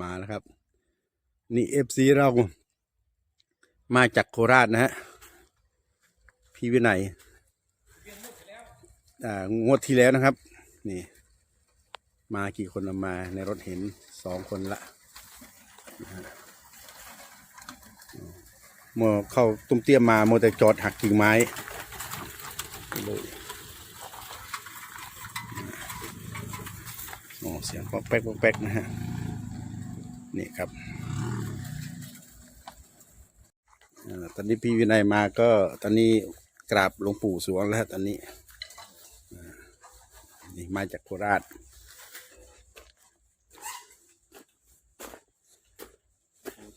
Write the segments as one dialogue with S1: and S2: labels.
S1: มาแล้วครับ นี่เอฟซีเรา มาจากโคราชนะฮะ พี่วินัยอ่างวดที่แล้วนะครับ นี่ มากี่คนเอามาในรถเห็นสองคนละเมื่อเข้าตุ้มเตี้ยมมาโมแต่จอดหักกิ่งไม้เลยโอ้เสียงปอกแป๊กปอกแป๊กนะฮะ นี่ครับอ่าตอนนี้พี่วินัยมาก็ตอนนี้กราบหลวงปู่สวงแล้วตอนนี้อ่านี่มาจากโคราช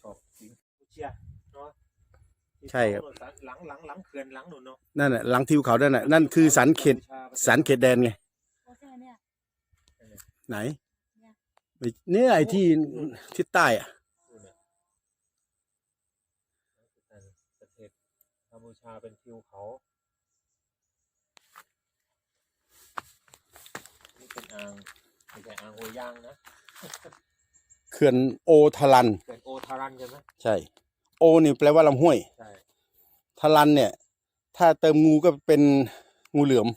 S2: ชอบจริงเชียเนาะ
S1: ใช่ครับ
S2: หลังหลังหลังเขื่อนหลังหนุนเนาะ
S1: นั่นแหละหลังทิวเขานั่นแหละนั่นคือสันเขตสันเขตแดนไง
S3: โอเคเนี่ย
S1: ไหน
S3: เนี่ย
S1: ไปเนี่ยไอ้ที่ทิศใต้อะ
S2: ประเทศกัมพูชาเป็นทิวเขานี่เป็นอ่างไม่ใช่อ่างโอยางนะ
S1: เขื่อนโอทารัน
S2: เขื่อนโอทารันใช่ไหม
S1: ใช่ โอนี่แปลว่าลำห้วย
S2: ใช่
S1: ทารันเนี่ย ถ้าเติมงูก็เป็นงูเหลือม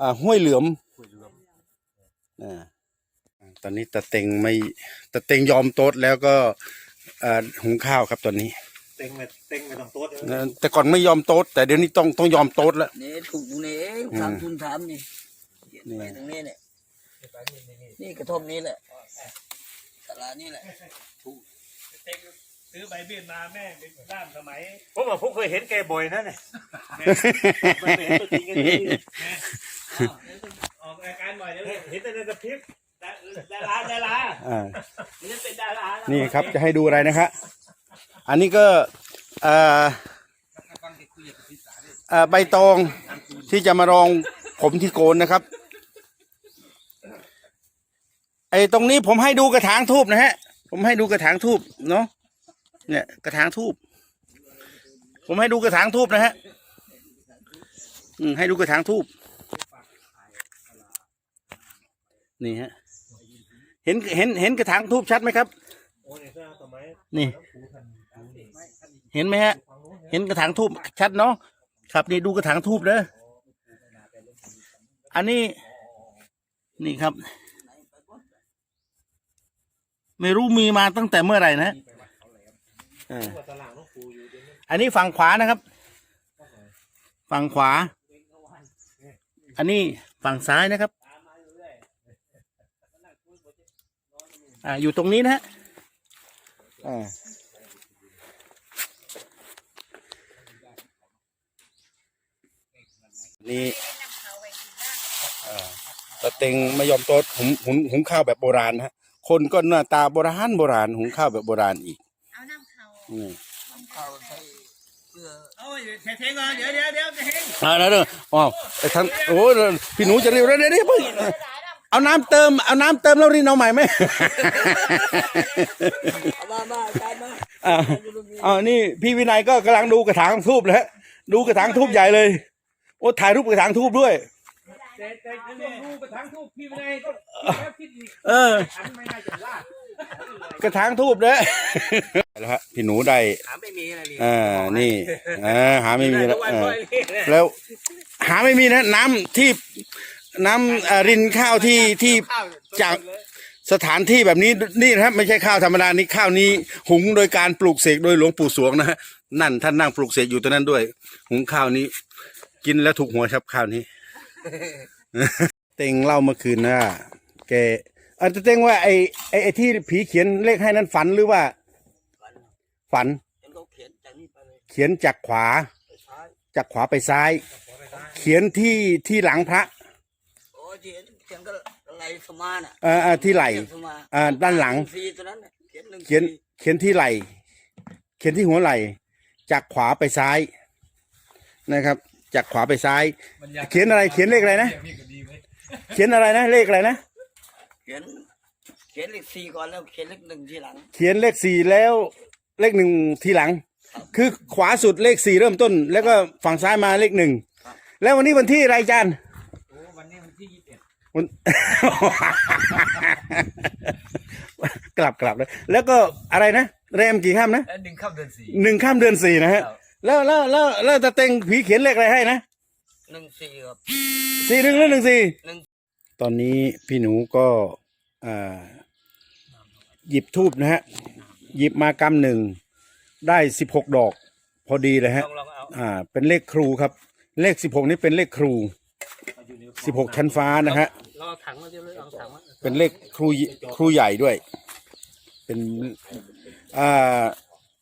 S1: อ่าห้วยเหลือม
S2: คุยเรื่อง
S1: อ่า ตอนนี้ตะเต็งไม่ตะเต็งยอมโต๊ดแล้วก็อ่าหุงข้าวครับตอนนี้
S2: เต็งไม่เต็งไม่ต้องโต๊ดเลย
S1: นะแต่ก่อนไม่ยอมโต๊ดแต่เดี๋ยวนี้ต้องต้องยอมโต๊ดแล้ว
S4: นี่ถูกตรงนี้เอง
S1: อืม
S4: ถามทุนถามนี่เขียนไป
S1: นี่
S4: ตรงนี้เนี่ย
S2: ไปนี่นี่นี่
S4: นี่กระท่อมนี้แหละตลาดนี่แหละ
S5: ซื้อใบเบี้ยมาแม่เป็นด้านสมัย
S2: ผมว่าผมเคยเห็นแกบ่อยนะเนี่ยมันเห็นตัวจริงกันดี
S5: ออกรายการบ่อยเดี๋ยว
S2: เห็นแต่ในสคริปต์
S5: ดาราดารา
S1: อ่า
S5: นี่เป็นดารา
S1: นี่ครับจะให้ดูอะไรนะครับอันนี้ก็เอ่อเอ่อใบตองที่จะมารองผมที่โกนนะครับ ไอ้ตรงนี้ผมให้ดูกระถางทูบนะฮะ ผมให้ดูกระถางทูบเนาะเนี่ยกระถางทูบผมให้ดูกระถางทูบนะฮะอืมให้ดูกระถางทูบนี่ฮะ เห็นเห็นเห็นกระถางทูบชัดไหมครับ
S2: นี่
S1: เห็นไหมฮะ เห็นกระถางทูบชัดเนาะครับนี่ดูกระถางทูบเด้ออันนี้ นี่ครับ ไม่รู้มีมาตั้งแต่เมื่อไหร่นะอ่า
S2: อัน
S1: นี้ฝั่งขวานะครับ ฝั่งขวา อันนี้ฝั่งซ้ายนะครับ อ่าอยู่ตรงนี้นะฮะอ่านี่เอ่อตะเต็งไม่ยอมโต๊ดหุงหุงหุงข้าวแบบโบราณนะฮะ คนก็หน้าตาโบราณโบราณหุงข้าวแบบโบราณอีก
S3: เอาน้ำเขา
S1: นี่
S4: ข้าวใส่เกลือ
S5: โอ้ยเทงก่อนเดี๋ยวเดี๋ยวเดี๋ยวเทง
S1: อ่าแล้วเด้ออ๋อไอ้ทางโอ้ยพี่หนูจะเร็วแล้วเดี๋ยวเดี๋ยวเพิ่ง เอาน้ำเติม เอาน้ำเติมแล้วรินเอาใหม่ไหม
S4: เอามามาจานมา
S1: อ่า อ่านี่พี่วินัยก็กำลังดูกระถางทูบเลยฮะดูกระถางทูบใหญ่เลย โอ้ถ่ายรูปกระถางทูบด้วย
S5: แต่แต่ดูดูกระถางทูบพี่วินัยก็แล้วคิดอีก
S1: เออ
S5: ฉันไม่น่าจะลาด
S1: กระถางทูบเด้อแล้วฮะพี่หนูได้
S5: ถามไม่มีอะไรนี่
S1: อ่านี่อ่าหาไม่มีแล้ว
S5: วัน
S1: อ่า
S5: บ่อยนี่
S1: แล้วหาไม่มีนะน้ำที่ น้ำอ่ารินข้าวที่ที่
S5: ข้าว
S1: จากสถานที่แบบนี้นี่นะครับ ไม่ใช่ข้าวธรรมดานี่ข้าวนี้ หุงโดยการปลูกเสกโดยหลวงปู่สวงนะฮะนั่นท่านนั่งปลูกเสกอยู่ตรงนั้นด้วย หุงข้าวนี้ กินแล้วถูกหัวครับข้าวนี้ เต็งเล่าเมื่อคืนนะแกอาจจะเต็งว่าไอ้ไอ้ไอ้ที่ผีเขียนเลขให้นั้นฝันหรือว่า ฝัน
S4: เห็นเขาเขียนจากนี้ไปเลย
S1: เขียนจากขวา
S4: ไปซ้าย
S1: จากขวาไปซ้ายเขียนที่ที่หลังพระ
S4: โอ้ยเขียนเขียนก็ไหลสมาน่ะ
S1: เอ่อเอ่อที่ไหล
S4: เขียนสมา
S1: อ่าด้านหลัง
S4: ฟรีตัวนั้นน่ะเขียนหนึ่ง
S1: เขียน
S4: ฟรี
S1: เขียนที่ไหล เขียนที่หัวไหล จากขวาไปซ้ายนะครับ จากขวาไปซ้าย เขียนอะไรเขียนเลขอะไรนะ เขียนอะไรนะเลขอะไรนะ
S4: เขียนเขียนเลขสี่ก่อนแล้วเขียนเลขหนึ่งทีหลัง
S1: เขียนเลขสี่แล้วเลขหนึ่งทีหลัง คือขวาสุดเลขสี่เริ่มต้น แล้วก็ฝั่งซ้ายมาเลขหนึ่งแล้ววันนี้วันที่อะไรจาน
S5: โอ้ วันนี้วันที่ยี่สิบเอ็ด
S1: วัน กลับกลับเลยแล้วก็อะไรนะแรมกี่ค่ำนะ
S4: แล้วดึงเข้าเดือนสี่
S1: หนึ่งค่ำเดือนสี่นะฮะ
S4: ครับ
S1: แล้วแล้วแล้วแล้วตาเต็งผีเขียนเลขอะไรให้นะ
S4: หนึ่งสี่ครับ
S1: สี่หนึ่งหรือหนึ่งสี่
S4: หนึ่ง
S1: ตอนนี้พี่หนูก็อ่าหยิบทูบนะฮะหยิบมากำหนึ่งได้สิบหกดอก พอดีเลยฮะ
S2: ลองลองเอา
S1: อ่า เป็นเลขครูครับ เลขสิบหกนี้เป็นเลขครู
S2: เอาอยู่ใน
S1: สิบหกชั้นฟ้านะฮะ
S2: เราเอาถังมาเดี๋ยวเลยเอาถังมา
S1: เป็นเลขครูครูใหญ่ด้วย เป็นอ่า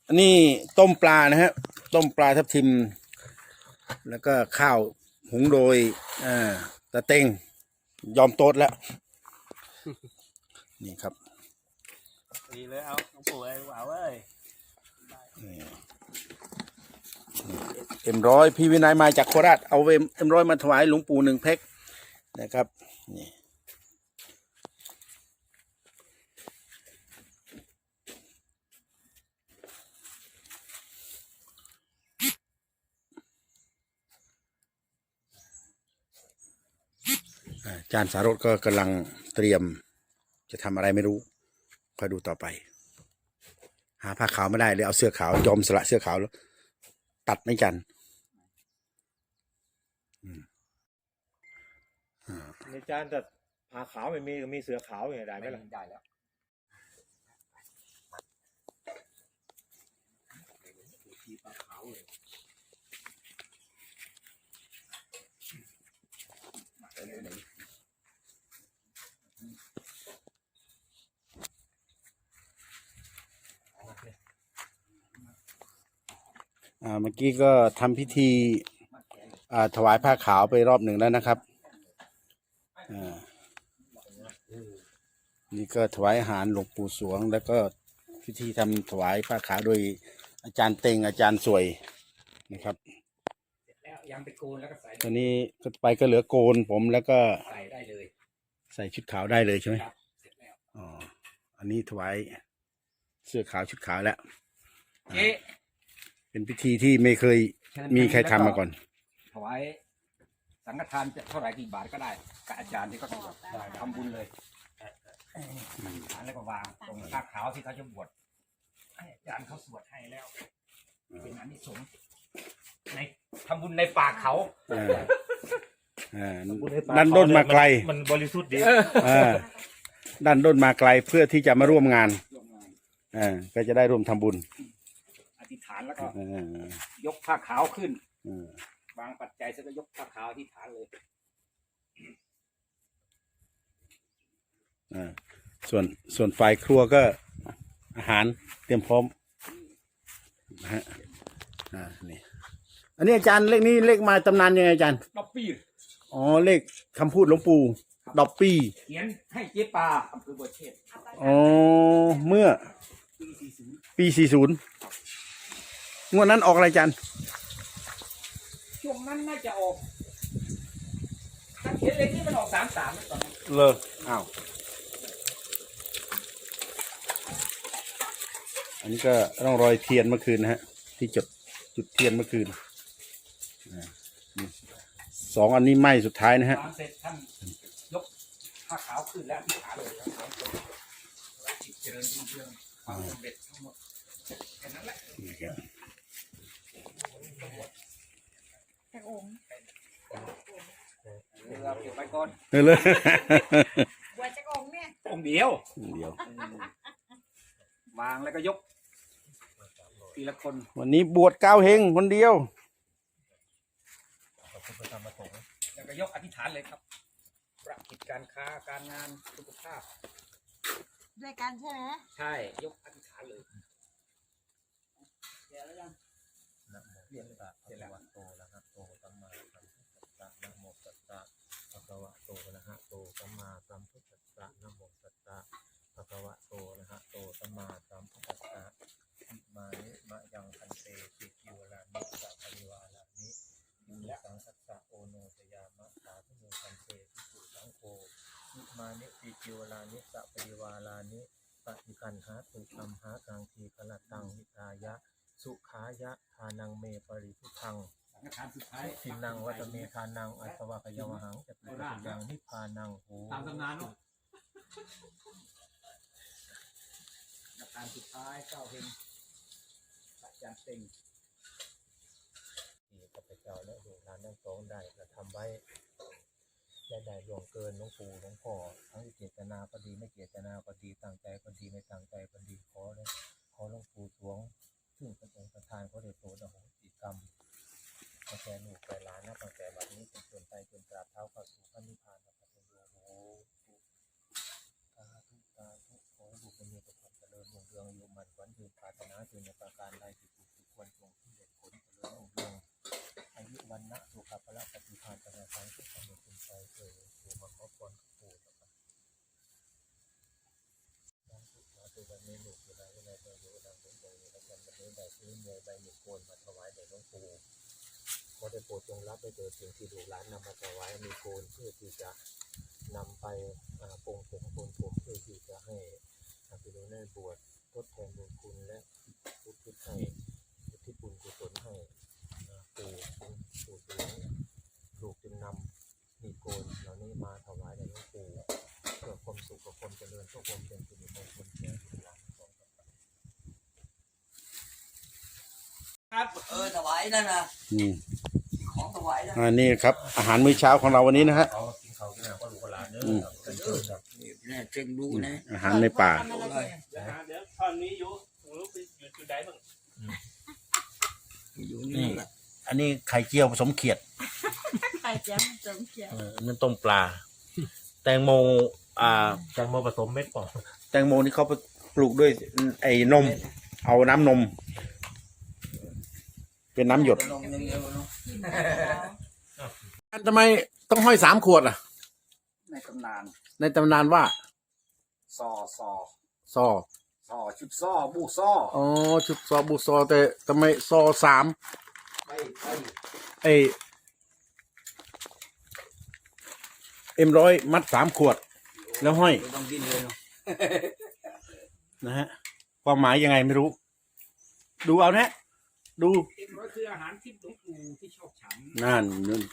S1: อันนี้ต้มปลานะฮะต้มปลาทับทิม แล้วก็ข้าวหุงโดยอ่าตะเต็งยอมโต๊ดแล้ว นี่ครับ
S2: ดีเลยเอาหลวงปู่ไอ้หวาเว้ย
S1: เอ็มร้อยพี่วินัยมาจากโคราชเอาเอ็มเอ็มร้อยมาถวายหลวงปู่หนึ่งแพ็คนะครับ นี่าจารย์สารสก็กำลังเตรียมจะทำอะไรไม่รู้คอยดูต่อไป หาผ้าขาวไม่ได้เลยเอาเสื้อขาวยอมสละเสื้อขาวแล้ว ตัดไม่จัน
S2: ในจานแต่ผาขาวไม่มีก็มีเสือขาวอย่างไรได้ไหมล่ะ
S4: ได้แล้ว
S1: อ่าเมื่อกี้ก็ทำพิธีอ่าถวายผ้าขาวไปรอบหนึ่งแล้วนะครับอ่า นี่ก็ถวายอาหารหลวงปู่สวง แล้วก็พิธีทำถวายผ้าขาวโดยอาจารย์เต็งอาจารย์สวยนะครับ
S5: แล้วยังไปโกนแล้วก็ใส่
S1: ตอนนี้ก็ไปก็เหลือโกนผมแล้วก็
S5: ใส่ได้เลย
S1: ใส่ชุดขาวได้เลยใช่ไหม
S5: ครับเสร็จแล้ว
S1: อ๋ออันนี้ถวายเสื้อขาวชุดขาวแล้ว
S5: เจ๊
S1: เป็นพิธีที่ไม่เคยมีใครทำมาก่อน
S5: ถวาย สังฆทานจะเท่าไหร่กี่บาทก็ได้กับอาจารย์ที่เขาทำบุญเลยแล้วก็วางตรงผ้าขาวที่เขาจะบวชให้อาจารย์เขาสวดให้แล้วเป็นอันนี้สงส์ในทำบุญในป่าเขา
S1: อ่าอ่าดันด้นมาไกล
S2: มันบริสุทธิ์ดี
S1: อ่าดันด้นมาไกลเพื่อที่จะมาร่วมงานอ่าก็จะได้ร่วมทำบุญ
S5: อธิษฐานแล้วก็
S1: อ่าย
S5: กผ้าขาวขึ้น
S1: อ่า วา
S5: งปัจจัยเสร็จก็ยกผ้าขาวอธิษฐานเลย
S1: อ่าส่วนส่วนฝ่ายครัวก็อาหารเตรียมพร้อมนะฮะอ่านี่อันนี้อาจารย์เลขนี้เลขมาตำนานยังไงอาจารย์
S5: ดอกปี
S1: อ๋อเลขคำพูดหลวงปู่ดอกปี้
S5: เขียนให้เจ๊ปลาอำเภอบัวเชษฐ์
S1: อ๋อเมื่อ
S5: ปีสี่ศูนย์
S1: ปี40งวดนั้นออกอะไรอาจารย์
S5: ช่วงนั้นน่าจะออกถ้าเขียนเลขนี้มันออกสามสามตอนนั้น
S1: เลยอ้าว อันนี้ก็ร่องรอยเทียนเมื่อคืนนะฮะ ที่จุดจุดเทียนเมื่อคืนอ่านี่สองอันนี้ไหม้สุดท้ายนะฮะ
S5: วางเสร็จท่านยกผ้าขาวขึ้นแล้วอธิษฐานเลยครับเจริญรุ่งเรืองความสำเร็จทั้งหมดแค่นั้นแหละ
S1: นี่ครับ
S3: จากองค์
S5: เราเก็บไว้ก่อน
S1: เออเลย
S3: บัวจากองค์เนี่ย
S5: องค์เดียว
S1: เดี๋ยว
S5: วางแล้วก็ยก ทีละคน
S1: วันนี้บวชเก้าเฮงคนเดียว
S5: แล้วก็ยกอธิษฐานเลยครับ ประกิจการค้าการงานสุขภาพ
S3: ด้วยกันใช่ไหม
S5: ใช่ ยกอธิษฐานเลยเรียนแล้วเสร็จแล้ว
S6: โตนะฮะโตสัมมาสัมพุทธัสสะนะโมตัสสะภะคะวะโตนะฮะโตสัมมาสัมพุทธัสสะนะโมตัสสะภะคะวะโตนะฮะโตสัมมาสัมพุทธัสสะมานิมะยังคันเตติกิวลานิสัพพะริวาลานิอิมิสังคัสสะโอโนสยามะสาธุโมคันเตติสุสังโฆอิมานิติกิวลานิสัพพะริวาลานิปฏิคันหาตุคัมหากังทีพละตังวิทายะ สุขายะทานังเมปริพุทัง
S5: สังฆทานสุดท้าย
S6: ทินังวัตเมทานังอัสวะกยวหังจตุปัญญังนิพพานังโห
S5: ตามตำนานเนาะานสุดท้ายเก้าเฮงอาจารย์เต็ง
S6: ที่ข้าพเจ้าและลูกหลานทั้งสองได้กระทำไว้และได้ล่วงเกินหลวงปู่หลวงพ่อทั้งที่เจตนาก็ดีไม่เจตนาก็ดีตั้งใจก็ดีไม่ตั้งใจก็ดีขอเลยขอหลวงปู่สวง ซึ่งเป็นองค์ประธานเขาได้โปรดอโหสิกรรม ตั้งแต่ลูกแต่หลานนะตั้งแต่บัดนี้เป็นต้นไปจนตราบเท้าเข้าสู่พระนิพ รดจงรับได้เจอสิ่งที่ดูร้านนำมาถวายมีโกนเพื่อที่จะนำไปอ่าปรงผมโกนผมเพื่อที่จะให้อาภิรุณได้บวชทดแทนบุญคุณและอุทิศให้อุทิศบุญกุศลให้ปู่ปู่สวงลูกจึงนำมีโกนเหล่านี้มาถวายแด่หลวงปู่เพื่อความสุขกับความเจริญเพื่อความเป็นสิริมงคลแก่ลูกหลาน
S4: ครับ เออถวายนั่นนะ
S1: นี่
S4: ข องถวายนะ
S1: อ่านี่ครับอาหารมื้อเช้าของเราวันนี้นะฮะ
S6: เขากินเขากินอะไรก็ลูกหลานเนื้อ
S1: อืม
S6: เป็นเชิญครับ
S4: นี่เนี่ยเชิงดูนะ
S1: อาหารในป่า
S3: ทำอะไรเนี่ย
S2: เดี๋ยวหาเดี๋ยวตอนนี้อยู่รู้ไปอยู่จุดใดบ้าง
S4: อยู่นี่แหละ
S1: อันนี้ไข่เจียวผสมเขียด
S3: ไข่เจียวมันจมเขียว
S1: เอออันนั่นต้มปลา แตงโมอ่า
S6: แตงโมผสมเม็ดป่อง
S1: แตงโมนี่เขาปลูกด้วยไอ้นม เอาน้ำนม เป็นน้ำหยด
S4: ลงอย่างเดียวเนาะ
S1: ทำไมต้องห้อยสามขวดอะ
S5: ในตำนาน
S1: ในตำนานว่า
S5: ซอซอ
S1: ซอ
S5: ซอชุดซอบูซอ
S1: อ๋อชุดซอบุซอแต่ทำไมซอสาม
S5: ไปไป
S1: ไอเอ็มร้อยมัดสามขวด แล้วห้อย
S4: ไม่ต้องดิ้นเลยเนาะ
S1: นะฮะ ความหมายยังไงไม่รู้ ดูเอานะ ดู
S5: เอ็มร้อยคืออาหารที่หลวงปู่ที่ชอบฉัน
S1: นั่น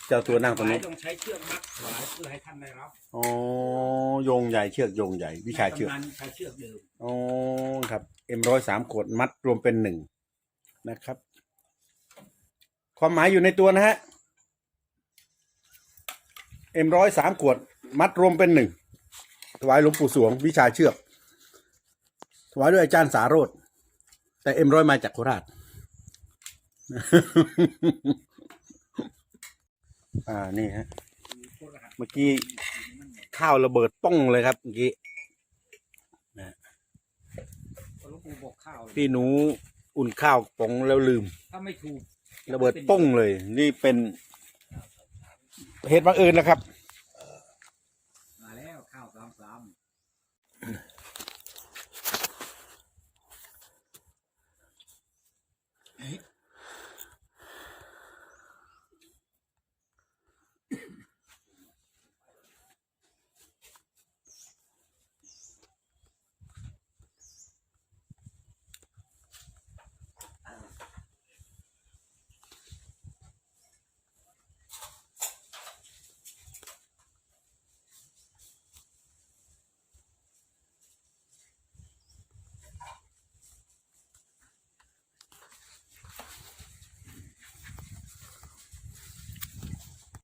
S1: เจ้าตัวนั่งตรง
S5: ถวา
S1: นี้
S5: ยต้องใช้เชือกมัดถวายเพื่อให้ท่านได้รับ
S1: อ๋อโยงใหญ่เชือกโยงใหญ่วิชาเชือก
S5: ตำนานใช้เชือกเดิม
S1: อ๋อครับเอ็มร้อยสามขวดมัดรวมเป็นหนึ่งนะครับ ความหมายอยู่ในตัวนะฮะเอ็มร้อยสามขวด มัดรวมเป็นหนึ่งถวายหลวงปู่สวง วิชาเชือกถวายด้วยอาจารย์สาโรธแต่เอ็มร้อยมาจากโคราช อ่านี่ฮะ เมื่อกี้ข้าวระเบิดป้องเลยครับเมื่อกี้
S5: หลวงปู่บอกข้าวเลย
S1: พี่หนูอุ่นข้าวป๋องแล้วลืม
S5: ถ้าไม่ถูก
S1: ระเบิดป้งเลย นี่เป็นเหตุบังเอิญนะครับ